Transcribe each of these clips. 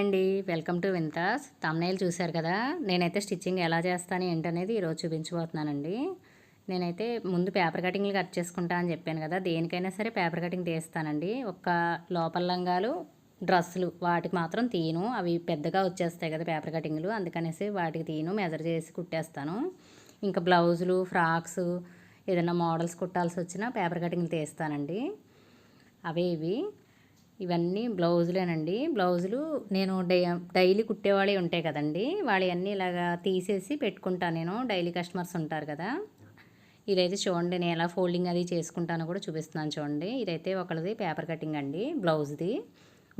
అండి. Welcome to వింతాస్. Thumbnail చూశారు కదా? నేనైతే స్టిచ్చింగ్ ఎలా చేస్తాను ఏంటనేది ఈరోజు చూపించబోతున్నానండి. నేనైతే ముందు పేపర్ కటింగ్లు కట్ చేసుకుంటా అని చెప్పాను కదా దేనికైనా సరే పేపర్ కటింగ్ తీస్తానండి. ఒక్క లోపల లంగాలు డ్రెస్సులు వాటికి మాత్రం తీయను. అవి పెద్దగా వచ్చేస్తాయి కదా పేపర్ కటింగ్లు అందుకనేసి వాటికి తీయను మెజర్ చేసి కుట్టేస్తాను. ఇంకా బ్లౌజులు ఫ్రాక్స్ ఏదైనా మోడల్స్ కుట్టాల్సి వచ్చినా పేపర్ కటింగ్లు తీస్తానండి. అవే ఇవి. ఇవన్నీ బ్లౌజులేనండి. బ్లౌజులు నేను డై డైలీ కుట్టేవాళ్ళే ఉంటాయి కదండి. వాళ్ళు అన్నీ ఇలాగా తీసేసి పెట్టుకుంటాను నేను. డైలీ కస్టమర్స్ ఉంటారు కదా. ఇదైతే చూడండి నేను ఎలా ఫోల్డింగ్ అది చేసుకుంటానో కూడా చూపిస్తున్నాను చూడండి. ఇదైతే ఒకరిది పేపర్ కటింగ్ అండి బ్లౌజ్ది.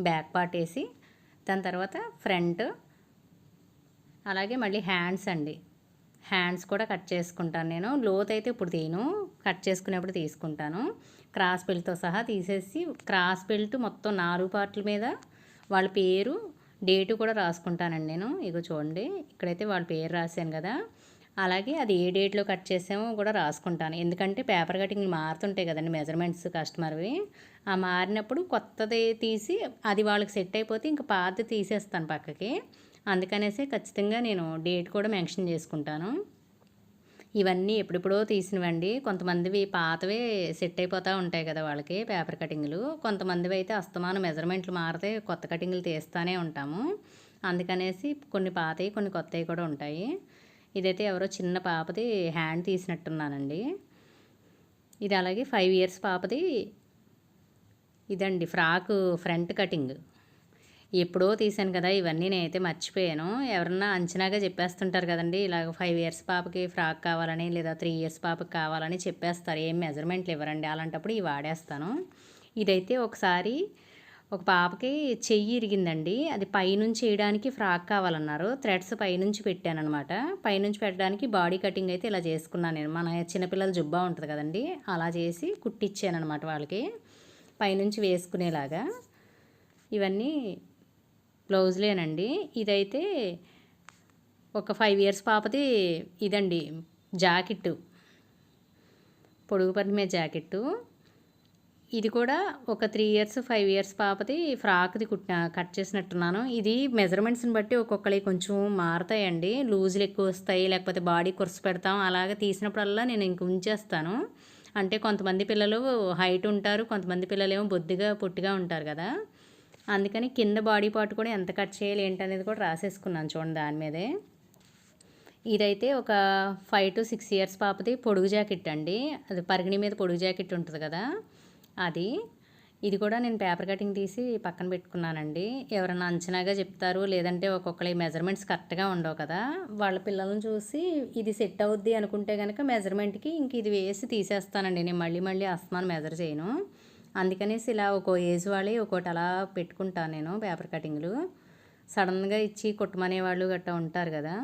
బ్యాక్ పార్ట్ వేసి దాని తర్వాత ఫ్రంట్. అలాగే మళ్ళీ హ్యాండ్స్ అండి. హ్యాండ్స్ కూడా కట్ చేసుకుంటాను నేను. లోత్ అయితే ఇప్పుడు తీను కట్ చేసుకునేప్పుడు తీసుకుంటాను. క్రాస్ బెల్ట్తో సహా తీసేసి క్రాస్ బెల్ట్ మొత్తం నాలుగు పార్ట్ల మీద వాళ్ళ పేరు డేటు కూడా రాసుకుంటానండి నేను. ఇగో చూడండి ఇక్కడైతే వాళ్ళ పేరు రాశాను కదా. అలాగే అది ఏ డేట్లో కట్ చేసామో కూడా రాసుకుంటాను. ఎందుకంటే పేపర్ కటింగ్ మారుతుంటాయి కదండి మెజర్మెంట్స్ కస్టమర్వి. ఆ మారినప్పుడు కొత్తది తీసి అది వాళ్ళకి సెట్ అయిపోతే ఇంకా పాతది తీసేస్తాను పక్కకి. అందుకనేసి ఖచ్చితంగా నేను డేట్ కూడా మెన్షన్ చేసుకుంటాను. ఇవన్నీ ఎప్పుడెప్పుడో తీసినవండి. కొంతమందివి పాతవే సెట్ అయిపోతూ ఉంటాయి కదా వాళ్ళకి పేపర్ కటింగ్లు. కొంతమందివి అయితే అస్తమానం మెజర్మెంట్లు మారితే కొత్త కటింగ్లు తీస్తూనే ఉంటాము. అందుకనేసి కొన్ని పాతవి కొన్ని కొత్తవి కూడా ఉంటాయి. ఇదైతే ఎవరో చిన్న పాపది హ్యాండ్ తీసినట్టున్నానండి. ఇది అలాగే ఫైవ్ ఇయర్స్ పాపది. ఇదండి ఫ్రాక్ ఫ్రంట్ కటింగ్. ఎప్పుడో తీసాను కదా ఇవన్నీ నేనైతే మర్చిపోయాను. ఎవరన్నా అంచనాగా చెప్పేస్తుంటారు కదండి ఇలాగ ఫైవ్ ఇయర్స్ పాపకి ఫ్రాక్ కావాలని లేదా త్రీ ఇయర్స్ పాపకి కావాలని చెప్పేస్తారు. ఏం మెజర్మెంట్లు ఇవ్వరండి? అలాంటప్పుడు ఇవి వాడేస్తాను. ఇదైతే ఒకసారి ఒక పాపకి చెయ్యి ఇరిగిందండి. అది పైనుంచి వేయడానికి ఫ్రాక్ కావాలన్నారు. థ్రెడ్స్ పైనుంచి పెట్టానమాట పైనుంచి పెట్టడానికి బాడీ కటింగ్ అయితే ఇలా చేసుకున్నాను నేను. మన చిన్నపిల్లల జుబ్బా ఉంటుంది కదండి అలా చేసి కుట్టిచ్చానమాట వాళ్ళకి. పైనుంచి వేసుకునేలాగా. ఇవన్నీ బ్లౌజ్లేనండి. ఇదైతే ఒక ఫైవ్ ఇయర్స్ పాపది ఇదండి జాకెట్టు. పొడుగు పరిమే జాకెట్టు. ఇది కూడా ఒక త్రీ ఇయర్స్ ఫైవ్ ఇయర్స్ పాపది ఫ్రాక్ది కుట్టిన కట్ చేసినట్టున్నాను. ఇది మెజర్మెంట్స్ని బట్టి ఒక్కొక్కరి కొంచెం మారుతాయండి. లూజులు ఎక్కువ వస్తాయి లేకపోతే బాడీ కుర్సు పెడతాం అలాగే తీసినప్పుడల్లా నేను ఇంక ఉంచేస్తాను. అంటే కొంతమంది పిల్లలు హైట్ ఉంటారు కొంతమంది పిల్లలు ఏమో బొద్దుగా పొట్టిగా ఉంటారు కదా. అందుకని కింద బాడీ పార్ట్ కూడా ఎంత కట్ చేయాలి ఏంటనేది కూడా రాసేసుకున్నాను చూడండి దాని మీదే. ఇదైతే ఒక ఫైవ్ టు సిక్స్ ఇయర్స్ పాపది పొడుగు జాకెట్ అండి. అది పరిగిణి మీద పొడుగు జాకెట్ ఉంటుంది కదా అది. ఇది కూడా నేను పేపర్ కటింగ్ తీసి పక్కన పెట్టుకున్నానండి. ఎవరైనా అంచనాగా చెప్తారు లేదంటే ఒక్కొక్కరి మెజర్మెంట్స్ కరెక్ట్గా ఉండవు కదా. వాళ్ళ పిల్లలను చూసి ఇది సెట్ అవుద్ది అనుకుంటే కనుక మెజర్మెంట్కి ఇంక ఇది వేసి తీసేస్తానండి. నేను మళ్ళీ మళ్ళీ అస్మాన్ మెజర్ చేయను. అందుకనేసి ఇలా ఒక్కో ఏజ్ వాళ్ళే ఒక్కోటి అలా పెట్టుకుంటాను నేను పేపర్ కటింగ్లు. సడన్గా ఇచ్చి కుట్టమనే వాళ్ళు గట్టా ఉంటారు కదా.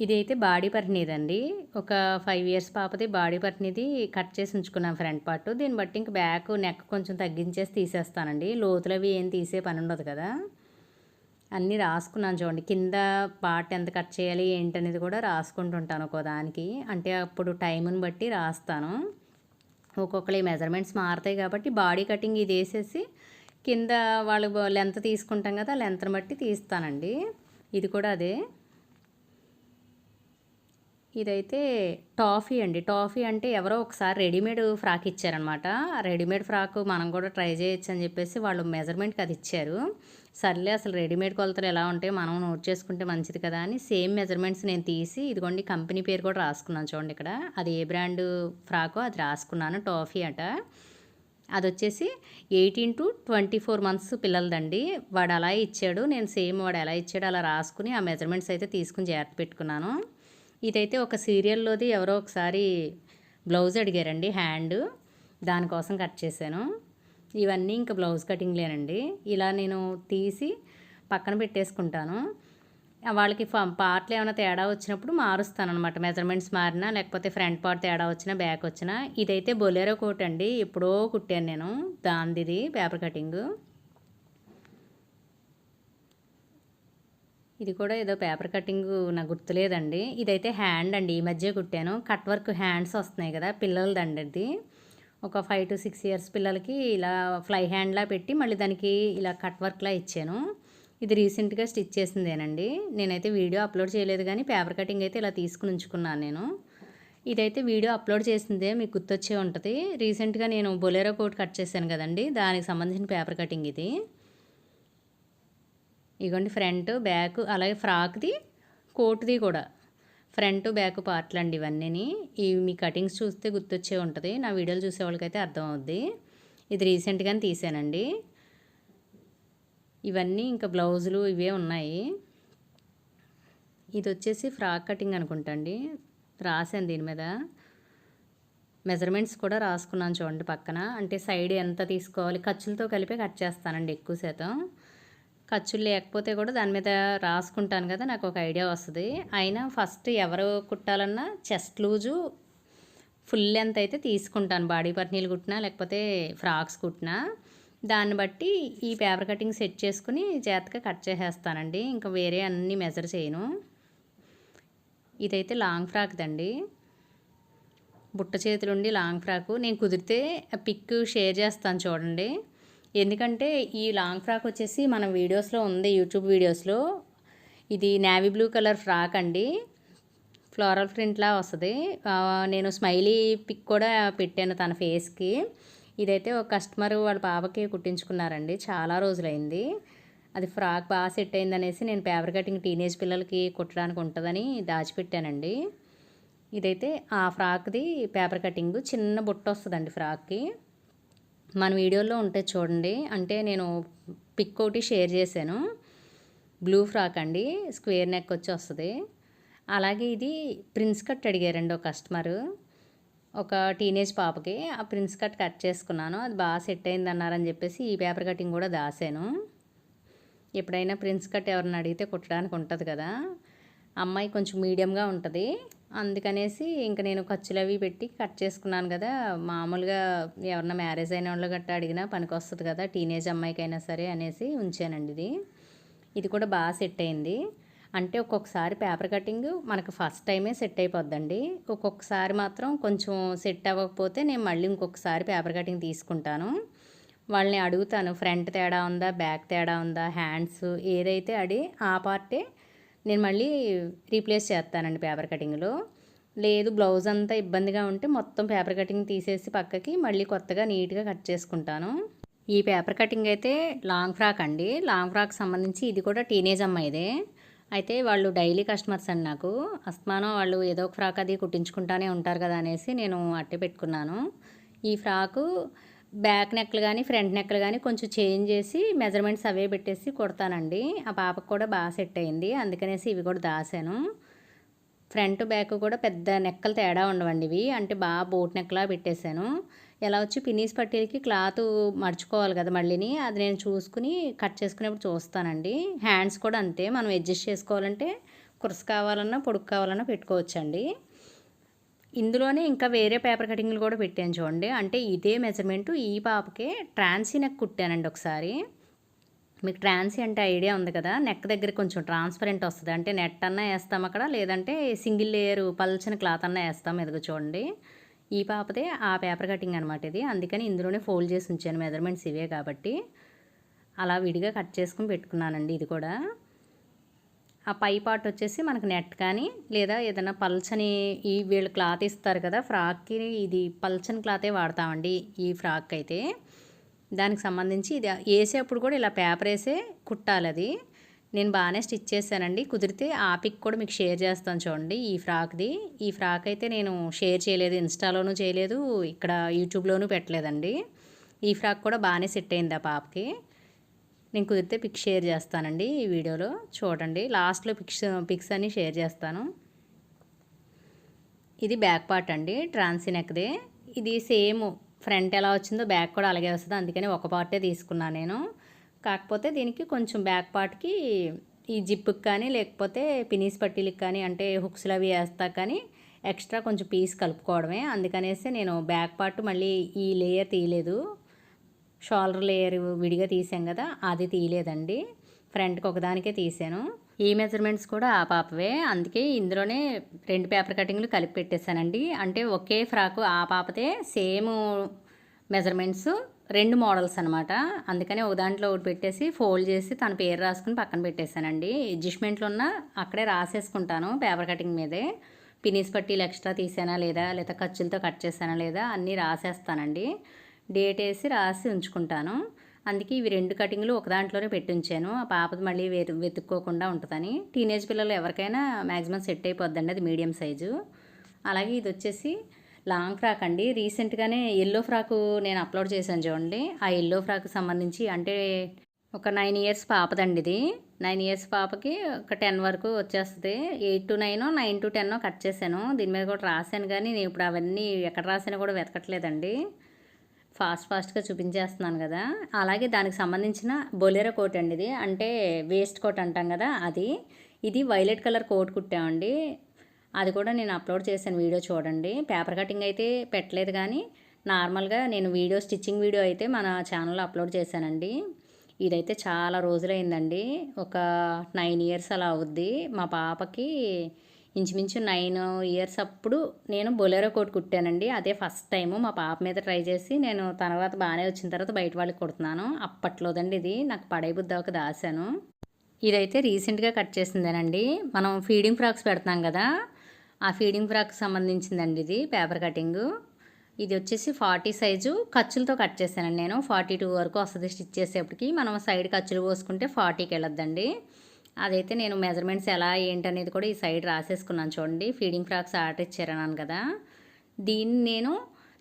ఇది అయితే బాడీ పట్టినీదండి ఒక ఫైవ్ ఇయర్స్ పాపది బాడీ పట్టినీది కట్ చేసి ఉంచుకున్నాం ఫ్రంట్ పార్ట్. దీన్ని బట్టి ఇంక బ్యాక్ నెక్ కొంచెం తగ్గించేసి తీసేస్తానండి. లోతులవి ఏం తీసే పని ఉండదు కదా. అన్నీ రాసుకున్నాను చూడండి. కింద పార్ట్ ఎంత కట్ చేయాలి ఏంటనేది కూడా రాసుకుంటుంటాను ఒక్కో దానికి. అంటే అప్పుడు టైంని బట్టి రాస్తాను. ఒక్కొక్కరి మెజర్మెంట్స్ మారుతాయి కాబట్టి బాడీ కటింగ్ ఇది వేసేసి కింద వాళ్ళు లెంత్ తీసుకుంటాం కదా లెంత్ని బట్టి తీస్తానండి. ఇది కూడా అదే. ఇదైతే టాఫీ అండి. టాఫీ అంటే ఎవరో ఒకసారి రెడీమేడ్ ఫ్రాక్ ఇచ్చారనమాట రెడీమేడ్ ఫ్రాక్ మనం కూడా ట్రై చేయొచ్చు అని చెప్పేసి వాళ్ళు మెజర్మెంట్కి అది ఇచ్చారు. సర్లే అసలు రెడీమేడ్ కొలతలు ఎలా ఉంటాయి మనం నోట్ చేసుకుంటే మంచిది కదా అని సేమ్ మెజర్మెంట్స్ నేను తీసి ఇదిగోండి కంపెనీ పేరు కూడా రాసుకున్నాను చూడండి ఇక్కడ. అది ఏ బ్రాండ్ ఫ్రాకో అది రాసుకున్నాను టోఫీ అట. అది వచ్చేసి eighteen to twenty four months పిల్లలదండి. వాడు అలా ఇచ్చాడు నేను సేమ్ వాడు ఎలా ఇచ్చాడో అలా రాసుకుని ఆ మెజర్మెంట్స్ అయితే తీసుకుని జాగ్రత్త పెట్టుకున్నాను. ఇదైతే ఒక సీరియల్లోది ఎవరో ఒకసారి బ్లౌజ్ అడిగారండి హ్యాండ్ దానికోసం కట్ చేశాను. ఇవన్నీ ఇంకా బ్లౌజ్ కటింగ్లేనండి. ఇలా నేను తీసి పక్కన పెట్టేసుకుంటాను. వాళ్ళకి పార్ట్లు ఏమైనా తేడా వచ్చినప్పుడు మారుస్తాను అనమాట మెజర్మెంట్స్ మారినా లేకపోతే ఫ్రంట్ పార్ట్ తేడా వచ్చినా బ్యాక్ వచ్చినా. ఇదైతే బొలేరో కోట్ అండి ఎప్పుడో కుట్టాను నేను. దాందిది పేపర్ కటింగ్. ఇది కూడా ఏదో పేపర్ కటింగ్ నాకు గుర్తులేదండి. ఇదైతే హ్యాండ్ అండి. ఈ మధ్య కుట్టాను. కట్ వర్క్ హ్యాండ్స్ వస్తున్నాయి కదా పిల్లలదండి ఇది ఒక ఫైవ్ టు సిక్స్ ఇయర్స్ పిల్లలకి ఇలా ఫ్లై హ్యాండ్లా పెట్టి మళ్ళీ దానికి ఇలా కట్ వర్క్లా ఇచ్చాను. ఇది రీసెంట్గా స్టిచ్ చేసిందేనండి. నేనైతే వీడియో అప్లోడ్ చేయలేదు కానీ పేపర్ కటింగ్ అయితే ఇలా తీసుకుని ఉంచుకున్నాను నేను. ఇదైతే వీడియో అప్లోడ్ చేసిందే మీకు గుర్తొచ్చే ఉంటుంది. రీసెంట్గా నేను బొలేరో కోట్ కట్ చేశాను కదండి. దానికి సంబంధించిన పేపర్ కటింగ్ ఇది. ఇగోండి ఫ్రంట్ బ్యాక్ అలాగే ఫ్రాక్ది కోట్ది కూడా. ఫ్రంట్ బ్యాక్ పార్ట్లు అండి ఇవన్నీ ఇవి మీ కటింగ్స్ చూస్తే గుర్తొచ్చే ఉంటుంది. నా వీడియోలు చూసే వాళ్ళకైతే అర్థం అవుద్ది ఇది రీసెంట్గానే తీసానండి. ఇవన్నీ ఇంకా బ్లౌజులు ఇవే ఉన్నాయి. ఇది వచ్చేసి ఫ్రాక్ కటింగ్ అనుకుంటా అండి రాశాను దీని మీద. మెజర్మెంట్స్ కూడా రాసుకున్నాను చూడండి పక్కన. అంటే సైడ్ ఎంత తీసుకోవాలి? ఖర్చులతో కలిపి కట్ చేస్తానండి ఎక్కువ శాతం. ఖర్చులు లేకపోతే కూడా దాని మీద రాసుకుంటాను కదా నాకు ఒక ఐడియా వస్తుంది. అయినా ఫస్ట్ ఎవరు కుట్టాలన్నా చెస్ట్ లూజు ఫుల్ లెంత్ అయితే తీసుకుంటాను. బాడీ పర్నీలు కుట్టినా లేకపోతే ఫ్రాక్స్ కుట్టినా. దాన్ని బట్టి ఈ పేపర్ కటింగ్ సెట్ చేసుకుని జాతగా కట్ చేసేస్తానండి. ఇంకా వేరే అన్ని మెజర్ చేయను. ఇదైతే లాంగ్ ఫ్రాక్ దండి. బుట్ట చేతులుండి లాంగ్ ఫ్రాకు. నేను కుదిరితే పిక్ షేర్ చేస్తాను చూడండి. ఎందుకంటే ఈ లాంగ్ ఫ్రాక్ వచ్చేసి మన వీడియోస్లో ఉంది యూట్యూబ్ వీడియోస్లో. ఇది నేవీ బ్లూ కలర్ ఫ్రాక్ అండి. ఫ్లోరల్ ప్రింట్లా వస్తుంది. నేను స్మైలీ పిక్ కూడా పెట్టాను తన ఫేస్కి. ఇదైతే ఒక కస్టమర్ వాళ్ళ పాపకి కుట్టించుకున్నారండి. చాలా రోజులైంది. అది ఫ్రాక్ బాగా సెట్ అయిందనేసి నేను పేపర్ కటింగ్ టీనేజ్ పిల్లలకి కుట్టడానికి ఉంటుందని దాచిపెట్టానండి. ఇదైతే ఆ ఫ్రాక్ది పేపర్ కటింగ్ చిన్న బుట్ట వస్తుందండి ఫ్రాక్కి. మన వీడియోలో ఉంటే చూడండి. అంటే నేను పిక్ ఒకటి షేర్ చేశాను. బ్లూ ఫ్రాక్ అండి. స్క్వేర్ నెక్ వచ్చి వస్తుంది అలాగే ఇది ప్రిన్స్ కట్ అడిగారండి ఒక కస్టమరు. ఒక టీనేజ్ పాపకి. ఆ ప్రిన్స్ కట్ కట్ చేసుకున్నాను. అది బాగా సెట్ అయింది అన్నారని చెప్పేసి ఈ పేపర్ కటింగ్ కూడా దాసాను ఎప్పుడైనా ప్రిన్స్ కట్ ఎవరిని అడిగితే కుట్టడానికి ఉంటుంది కదా. అమ్మాయి కొంచెం మీడియంగా ఉంటుంది. అందుకనేసి ఇంకా నేను ఖర్చులు అవి పెట్టి కట్ చేసుకున్నాను కదా. మామూలుగా ఎవరన్నా మ్యారేజ్ అయిన వాళ్ళు గట్టా అడిగినా పనికి వస్తుంది కదా టీనేజ్ అమ్మాయికైనా సరే అనేసి ఉంచానండి ఇది. ఇది కూడా బాగా సెట్ అయింది. అంటే ఒక్కొక్కసారి పేపర్ కటింగ్ మనకు ఫస్ట్ టైమే సెట్ అయిపోద్దండి. ఒక్కొక్కసారి మాత్రం కొంచెం సెట్ అవ్వకపోతే నేను మళ్ళీ ఇంకొకసారి పేపర్ కటింగ్ తీసుకుంటాను. వాళ్ళని అడుగుతాను ఫ్రంట్ తేడా ఉందా బ్యాక్ తేడా ఉందా హ్యాండ్స్ ఏదైతే అడి ఆ పార్టే నేను మళ్ళీ రీప్లేస్ చేస్తానండి పేపర్ కటింగ్లో. లేదు బ్లౌజ్ అంతా ఇబ్బందిగా ఉంటే మొత్తం పేపర్ కటింగ్ తీసేసి పక్కకి మళ్ళీ కొత్తగా నీట్గా కట్ చేసుకుంటాను. ఈ పేపర్ కటింగ్ అయితే లాంగ్ ఫ్రాక్ అండి. లాంగ్ ఫ్రాక్ సంబంధించి ఇది కూడా టీనేజ్ అమ్మాయిదే. అయితే వాళ్ళు డైలీ కస్టమర్స్ అండి నాకు. అస్మానం వాళ్ళు ఏదో ఒక ఫ్రాక్ అది కుట్టించుకుంటానే ఉంటారు కదా అనేసి నేను అట్టే పెట్టుకున్నాను. ఈ ఫ్రాకు బ్యాక్ నెక్లు కానీ ఫ్రంట్ నెక్లు కానీ కొంచెం చేంజ్ చేసి మెజర్మెంట్స్ అవే పెట్టేసి కుడతానండి. ఆ పాపకు కూడా బాగా సెట్ అయింది. అందుకనేసి ఇవి కూడా దాసాను. ఫ్రంట్ బ్యాక్ కూడా పెద్ద నెక్కలు తేడా ఉండవండి ఇవి. అంటే బాగా బోట్ నెక్లా పెట్టేశాను. ఎలా వచ్చి పినీస్ పట్టీలకి క్లాత్ మర్చుకోవాలి కదా మళ్ళీని అది నేను చూసుకుని కట్ చేసుకునేప్పుడు చూస్తానండి. హ్యాండ్స్ కూడా అంతే. మనం అడ్జస్ట్ చేసుకోవాలంటే కురస కావాలన్నా పొడుగు కావాలన్నా పెట్టుకోవచ్చండి. ఇందులోనే ఇంకా వేరే పేపర్ కటింగ్లు కూడా పెట్టాను చూడండి. అంటే ఇదే మెజర్మెంటు ఈ పాపకే ట్రాన్సీ నెక్ కుట్టానండి ఒకసారి. మీకు ట్రాన్సీ అంటే ఐడియా ఉంది కదా? నెక్ దగ్గర కొంచెం ట్రాన్స్పరెంట్ వస్తుంది. అంటే నెట్ అన్నా వేస్తాం అక్కడ లేదంటే సింగిల్ లేయర్ పల్చని క్లాత్ అన్నా వేస్తాం ఎదుగు చూడండి. ఈ పాపదే ఆ పేపర్ కటింగ్ అనమాట ఇది. అందుకని ఇందులోనే ఫోల్డ్ చేసి ఉంచాను. మెజర్మెంట్స్ ఇవే కాబట్టి. అలా విడిగా కట్ చేసుకుని పెట్టుకున్నానండి ఇది కూడా. ఆ పై పార్ట్ వచ్చేసి మనకు నెట్ కానీ లేదా ఏదైనా పల్చని ఈ వీళ్ళు క్లాత్ ఇస్తారు కదా ఫ్రాక్కి ఇది పల్చని క్లాతే వాడతామండి ఈ ఫ్రాక్ అయితే. దానికి సంబంధించి ఇది వేసేప్పుడు కూడా ఇలా పేపర్ వేసే కుట్టాలి అది. నేను బాగానే స్టిచ్ చేశానండి. కుదిరితే ఆ పిక్ కూడా మీకు షేర్ చేస్తాను చూడండి ఈ ఫ్రాక్ది. ఈ ఫ్రాక్ అయితే నేను షేర్ చేయలేదు ఇన్స్టాలోనూ చేయలేదు ఇక్కడ యూట్యూబ్లోనూ పెట్టలేదండి. ఈ ఫ్రాక్ కూడా బాగానే సెట్ అయింది ఆ పాపకి. నేను కుదిరితే పిక్ షేర్ చేస్తానండి ఈ వీడియోలో. చూడండి లాస్ట్లో పిక్స్ పిక్స్ అన్నీ షేర్ చేస్తాను. ఇది బ్యాక్ పార్ట్ అండి ట్రాన్సినెక్దే ఇది సేమ్ ఫ్రంట్ ఎలా వచ్చిందో బ్యాక్ కూడా అలాగే వస్తుంది. అందుకని ఒక పార్టే తీసుకున్నాను నేను. కాకపోతే దీనికి కొంచెం బ్యాక్ పార్ట్కి ఈ జిప్పుకి కానీ లేకపోతే పినీస్ పట్టీలకి కానీ అంటే హుక్స్లు అవి వేస్తా కానీ ఎక్స్ట్రా కొంచెం పీస్ కలుపుకోవడమే. అందుకనేసి నేను బ్యాక్ పార్ట్ మళ్ళీ ఈ లేయర్ తీయలేదు. షోల్డర్ లేయర్ విడిగా తీసాం కదా అది తీయలేదండి. ఫ్రంట్కి ఒకదానికే తీసాను. ఈ మెజర్మెంట్స్ కూడా ఆ పాపవే. అందుకే ఇందులోనే రెండు పేపర్ కటింగ్లు కలిపి పెట్టేశానండి. అంటే ఒకే ఫ్రాకు ఆ పాపతే సేమ్ మెజర్మెంట్స్ రెండు మోడల్స్ అనమాట అందుకని ఒక దాంట్లో ఒకటి పెట్టేసి ఫోల్డ్ చేసి తన పేరు రాసుకుని పక్కన పెట్టేశానండి. అడ్జస్ట్మెంట్లు ఉన్న అక్కడే రాసేసుకుంటాను పేపర్ కటింగ్ మీదే. పినీస్ పట్టీలు ఎక్స్ట్రా తీసానా లేదా లేదా ఖర్చులతో కట్ చేశానా లేదా అన్నీ రాసేస్తానండి. డేట్ వేసి రాసి ఉంచుకుంటాను. అందుకే ఇవి రెండు కటింగ్లు ఒక దాంట్లోనే పెట్టి ఉంచాను. ఆ పాపది మళ్ళీ వెతుక్కోకుండా ఉంటుందని. టీనేజ్ పిల్లలు ఎవరికైనా మ్యాక్సిమం సెట్ అయిపోద్దండి అది మీడియం సైజు. అలాగే ఇది వచ్చేసి లాంగ్ ఫ్రాక్ అండి. రీసెంట్గానే ఎల్లో ఫ్రాకు నేను అప్లోడ్ చేశాను చూడండి. ఆ ఎల్లో ఫ్రాక్ సంబంధించి అంటే ఒక నైన్ ఇయర్స్ పాపదండి ఇది. నైన్ ఇయర్స్ పాపకి ఒక టెన్ వరకు వచ్చేస్తుంది. Eight to nine nine to ten cut చేశాను. దీని మీద కూడా రాశాను కానీ నేను ఇప్పుడు అవన్నీ ఎక్కడ రాసానో కూడా వెతకట్లేదండి. ఫాస్ట్ ఫాస్ట్గా చూపించేస్తున్నాను కదా. అలాగే దానికి సంబంధించిన బొలెరో కోట్ అండి ఇది. అంటే వేస్ట్ కోట్ అంటాం కదా అది. ఇది వైలెట్ కలర్ కోట్ కుట్టామండి. అది కూడా నేను అప్లోడ్ చేశాను వీడియో చూడండి. పేపర్ కటింగ్ అయితే పెట్టలేదు కానీ నార్మల్గా నేను వీడియో స్టిచ్చింగ్ వీడియో అయితే మన ఛానల్లో అప్లోడ్ చేశానండి. ఇదైతే చాలా రోజులైందండి. ఒక నైన్ ఇయర్స్ అలా అవుద్ది. మా పాపకి ఇంచుమించు నైన్ ఇయర్స్ అప్పుడు నేను బొలెరో కోట్ కుట్టానండి. అదే ఫస్ట్ టైము మా పాప మీద ట్రై చేసి నేను తర్వాత బాగానే వచ్చిన తర్వాత బయట వాళ్ళకి కుడుతున్నాను. అప్పట్లోదండి ఇది. నాకు పడే ఒక దాశాను. ఇదైతే రీసెంట్గా కట్ చేసిందేనండి. మనం ఫీడింగ్ ఫ్రాక్స్ పెడతాం కదా ఆ ఫీడింగ్ ఫ్రాక్ సంబంధించిందండి ఇది పేపర్ కటింగ్. ఇది వచ్చేసి ఫార్టీ సైజు ఖర్చులతో కట్ చేశానండి నేను. ఫార్టీ టూ వరకు వస్తుంది స్టిచ్ చేసేప్పటికి. మనం సైడ్ ఖర్చులు పోసుకుంటే ఫార్టీకి వెళ్ళొద్దండి. అదైతే నేను మెజర్మెంట్స్ ఎలా ఏంటనేది కూడా ఈ సైడ్ రాసేసుకున్నాను చూడండి. ఫీడింగ్ ఫ్రాక్స్ ఆర్డర్ ఇచ్చారన్నాను కదా. దీన్ని నేను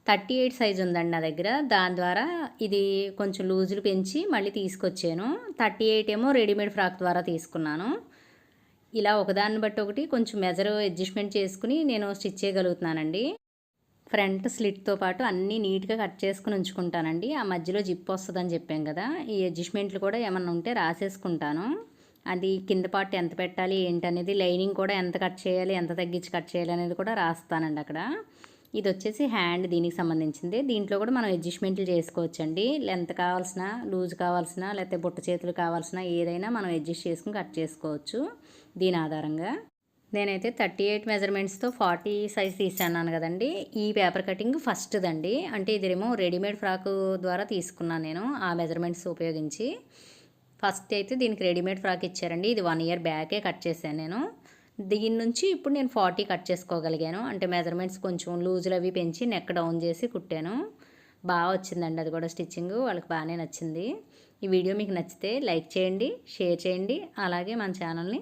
థర్టీ ఎయిట్ సైజ్ ఉందండి నా దగ్గర. దాని ద్వారా ఇది కొంచెం లూజులు పెంచి మళ్ళీ తీసుకొచ్చాను. థర్టీ ఎయిట్ ఏమో రెడీమేడ్ ఫ్రాక్ ద్వారా తీసుకున్నాను. ఇలా ఒకదాన్ని బట్టి ఒకటి కొంచెం మెజర్ అడ్జస్ట్మెంట్ చేసుకుని నేను స్టిచ్ చేయగలుగుతున్నానండి. ఫ్రంట్ స్లిట్తో పాటు అన్నీ నీట్గా కట్ చేసుకుని ఉంచుకుంటానండి. ఆ మధ్యలో జిప్ వస్తుందని చెప్పాం కదా. ఈ అడ్జస్ట్మెంట్లు కూడా ఏమన్నా ఉంటే రాసేసుకుంటాను. అది కింద పార్ట్ ఎంత పెట్టాలి ఏంటనేది లైనింగ్ కూడా ఎంత కట్ చేయాలి ఎంత తగ్గించి కట్ చేయాలి అనేది కూడా రాస్తానండి అక్కడ. ఇది వచ్చేసి హ్యాండ్ దీనికి సంబంధించింది. దీంట్లో కూడా మనం అడ్జస్ట్మెంట్లు చేసుకోవచ్చండి. లెంత్ కావాల్సిన లూజ్ కావాల్సిన లేకపోతే బుట్ట చేతులు కావాల్సిన ఏదైనా మనం అడ్జస్ట్ చేసుకుని కట్ చేసుకోవచ్చు దీని ఆధారంగా. నేనైతే థర్టీ ఎయిట్ మెజర్మెంట్స్తో ఫార్టీ సైజ్ తీసాను కదండి. ఈ పేపర్ కటింగ్ ఫస్ట్దండి. అంటే ఇదేమో రెడీమేడ్ ఫ్రాక్ ద్వారా తీసుకున్నాను నేను ఆ మెజర్మెంట్స్ ఉపయోగించి. ఫస్ట్ అయితే దీనికి రెడీమేడ్ ఫ్రాక్ ఇచ్చారండి. ఇది వన్ ఇయర్ బ్యాకే కట్ చేశాను నేను. దీని నుంచి ఇప్పుడు నేను ఫార్టీ కట్ చేసుకోగలిగాను. అంటే మెజర్మెంట్స్ కొంచెం లూజులు అవి పెంచి నెక్ డౌన్ చేసి కుట్టాను. బాగా వచ్చిందండి అది కూడా స్టిచ్చింగ్. వాళ్ళకి బాగానే నచ్చింది. ఈ వీడియో మీకు నచ్చితే లైక్ చేయండి షేర్ చేయండి. అలాగే మన ఛానల్ని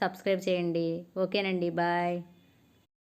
సబ్స్క్రైబ్ చేయండి. ఓకేనండి. బాయ్.